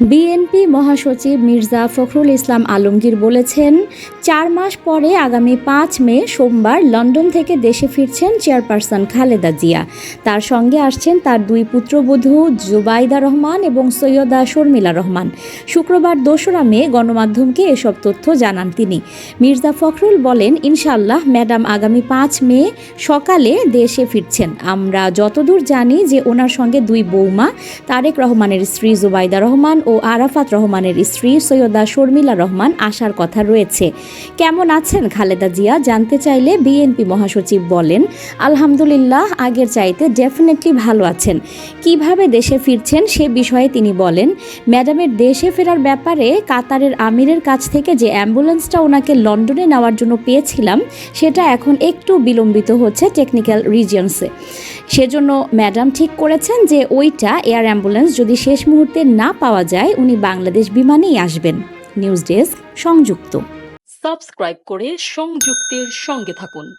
BNP মহাসচিব মির্জা ফখরুল ইসলাম আলমগীর বলেছেন, চার মাস পরে আগামী পাঁচ মে সোমবার লন্ডন থেকে দেশে ফিরছেন চেয়ারপারসন খালেদা জিয়া। তার সঙ্গে আসছেন তার দুই পুত্রবধূ জুবাইদা রহমান এবং সৈয়দা শর্মিলা রহমান। শুক্রবার দোসরা মে গণমাধ্যমকে এসব তথ্য জানান তিনি। মির্জা ফখরুল বলেন ইনশাল্লাহ ম্যাডাম আগামী পাঁচ মে সকালে দেশে ফিরছেন। আমরা যতদূর জানি যে ওনার সঙ্গে দুই বৌমা, তারেক রহমানের স্ত্রী জুবাইদা রহমান ও আরাফাত রহমানের স্ত্রী সৈয়দা শর্মিলা রহমান আসার কথা রয়েছে। কেমন আছেন খালেদা জিয়া? জানতে চাইলে বিএনপি মহাসচিব বলেন, আলহামদুলিল্লাহ, আগের চাইতে ডেফিনেটলি ভালো আছেন। কীভাবে দেশে ফিরছেন সে বিষয়ে তিনি বলেন, ম্যাডামের দেশে ফেরার ব্যাপারে কাতারের আমিরের কাছ থেকে যে অ্যাম্বুলেন্সটা ওনাকে লন্ডনে নেওয়ার জন্য পেয়েছিলাম, সেটা এখন একটু বিলম্বিত হচ্ছে টেকনিক্যাল রিজিয়ন্সে। সেজন্য ম্যাডাম ঠিক করেছেন যে ওইটা এয়ার অ্যাম্বুলেন্স যদি শেষ মুহূর্তে না পাওয়া যায় উনি বাংলাদেশ বিমানেই আসবেন। নিউজ ডেস্ক সংযুক্ত। সাবস্ক্রাইব করে সংযুক্তের সঙ্গে থাকুন।